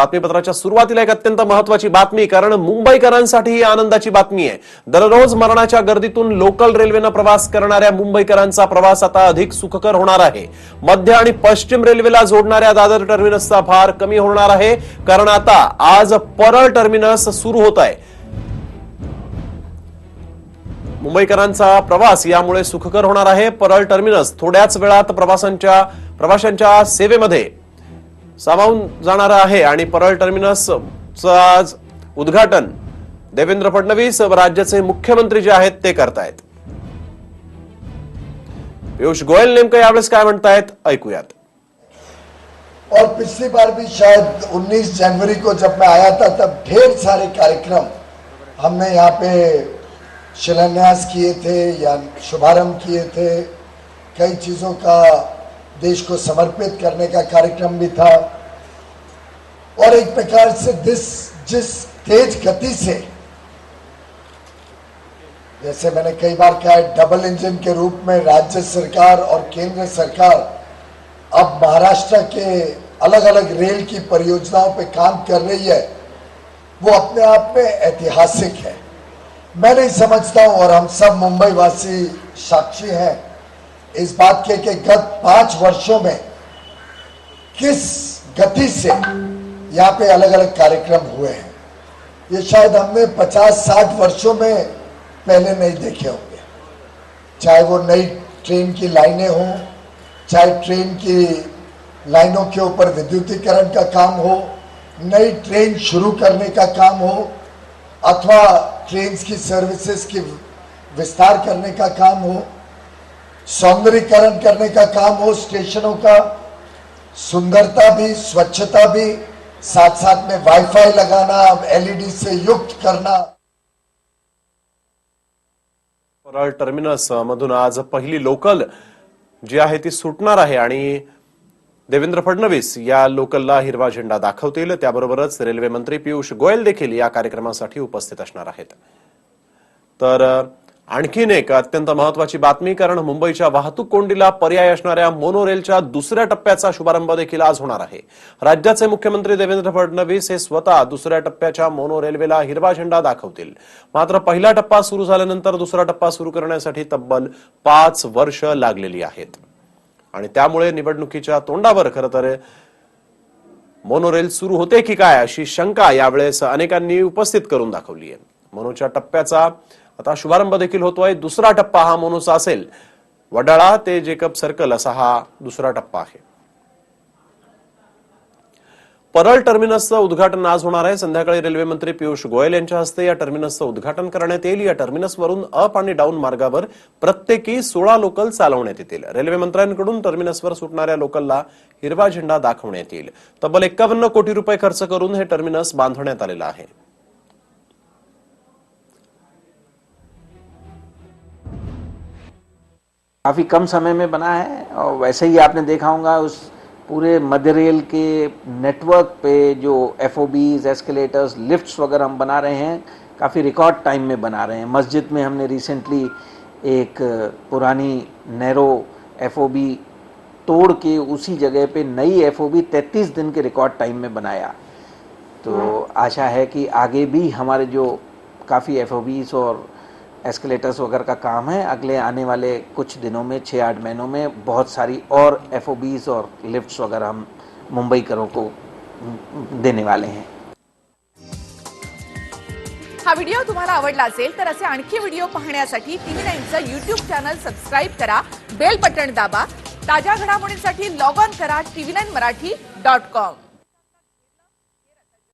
बातमीपत्राच्या सुरुवातीला एक अत्यंत महत्वाची बातमी कारण मुंबईकरांसाठी ही आनंदाची बातमी आहे. दररोज मरणाच्या गर्दीतून लोकल रेल्वेनं प्रवास करणाऱ्या मुंबईकरांचा प्रवास आता अधिक सुखकर होणार आहे. मध्य आणि पश्चिम रेल्वेला जोडणाऱ्या दादर टर्मिनसचा भार कमी होणार आहे कारण आता आज परळ टर्मिनस सुरू होत आहे. मुंबईकरांचा प्रवास यामुळे सुखकर होणार आहे. परळ टर्मिनस थोड्याच वेळात प्रवासांच्या प्रवाशांच्या सेवेमध्ये सामावून जाणार आहे आणि परळ टर्मिनसचं आज उद्घाटन. देवेंद्र फडणवीस राज्याचे मुख्यमंत्री जे आहेत ते करतायत. पियुष गोयल नेमकं यावेळेस काय म्हणतायत? ऐकूयात. और पिछली बार भी शायद 19 जनवरी को जब मैं आया था तब ढेर सारे कार्यक्रम हमने यहाँ पे शिलान्यास किए थे या शुभारंभ किए थे। कई चीज़ों का देश को समर्पित करने का कार्यक्रम भी था। और एक प्रकार से दिस जिस तेज गति से, जैसे मैंने कई बार कहा है डबल इंजन के रूप में राज्य सरकार और केंद्र सरकार अब महाराष्ट्र के अलग अलग रेल की परियोजनाओं पे काम कर रही है, वो अपने आप में ऐतिहासिक है। मैं नहीं समझता हूँ और हम सब मुंबई वासी साक्षी हैं। इस बात के कि गत पाँच वर्षों में किस गति से यहाँ पे अलग अलग कार्यक्रम हुए हैं? ये शायद हमने 50-60 वर्षों में पहले नहीं देखे होंगे। चाहे वो नई ट्रेन की लाइनें हों, चाहे ट्रेन की लाइनों के ऊपर विद्युतीकरण का काम हो, नई ट्रेन शुरू करने का काम हो, अथवा ट्रेन की सर्विसेज़ की विस्तार करने का काम हो सौंदर्यकरण करने का काम हो स्टेशनों का सुंदरता भी स्वच्छता भी साथ साथ में वाईफाई लगाना एलईडी से युक्त करना। परळ टर्मिनस मधून आज पहिली लोकल जी आहे ती सुटणार आहे आणि देवेंद्र फडणवीस या लोकलला हिरवा झेंडा दाखवतील. त्याबरोबरच रेल्वे मंत्री पियुष गोयल देखील या कार्यक्रमासाठी उपस्थित असणार आहेत. तर आणखीन एक अत्यंत महत्वाची बातमी कारण मुंबईच्या वाहतूक कोंडीला पर्याय असणाऱ्या मोनोरेलच्या दुसऱ्या टप्प्याचा शुभारंभ देखील आज होणार आहे. राज्याचे मुख्यमंत्री देवेंद्र फडणवीस हे स्वतः दुसऱ्या टप्प्याच्या मोनो रेल्वेला हिरवा झेंडा दाखवतील. मात्र पहिला टप्पा सुरू झाल्यानंतर दुसरा टप्पा सुरू करण्यासाठी तब्बल पाच वर्ष लागलेली आहेत. आणि त्यामुळे निवडणुकीच्या तोंडावर खरं तर मोनोरेल सुरू होते की काय अशी शंका यावेळेस अनेकांनी उपस्थित करून दाखवली आहे. मोनोच्या टप्प्याचा आता शुभारंभ देखील होतोय. दुसरा टप्पा हा मोनोचा असेल. वडाळा ते जेकब सर्कल असा हा दुसरा टप्पा आहे. परळ टर्मिनसचं उद्घाटन आज होणार आहे. संध्याकाळी रेल्वे मंत्री पियुष गोयल यांच्या हस्ते या टर्मिनसचं उद्घाटन करण्यात येईल. या टर्मिनसवरून अप आणि डाऊन मार्गावर प्रत्येकी सोळा लोकल चालवण्यात येतील. रेल्वे मंत्र्यांकडून टर्मिनसवर सुटणाऱ्या लोकलला हिरवा झेंडा दाखवण्यात येईल. तब्बल एक्कावन्न कोटी रुपये खर्च करून हे टर्मिनस बांधण्यात आलेलं आहे. काफ़ी कम समय में बना है और वैसे ही आपने देखा होगा उस पूरे मध्य रेल के नेटवर्क पे जो एफ़ एस्केलेटर्स लिफ्ट्स वगैरह हम बना रहे हैं काफ़ी रिकॉर्ड टाइम में बना रहे हैं। मस्जिद में हमने रिसेंटली एक पुरानी नैरो एफ़ ओ बी तोड़ के उसी जगह पे नई एफ़ ओ बी तैतीस दिन के रिकॉर्ड टाइम में बनाया। तो आशा है कि आगे भी हमारे जो काफ़ी एफ़ और एस्केलेटर्स वगैरह का काम है। अगले आने वाले कुछ दिनों में छः आठ महीनों में बहुत सारी और एफ और लिफ्ट्स वगैरह हम मुंबई करों को देने वाले हैं। हा व्हिडिओ तुम्हाला आवडला असेल तर असे आणखी व्हिडिओ पाहण्यासाठी टीव्ही नाईनचं यूट्यूब चॅनल सबस्क्राईब करा बेल बटन दाबा ताज्या घडामोडींसाठी लॉग ऑन करा TV nine Marathi dot com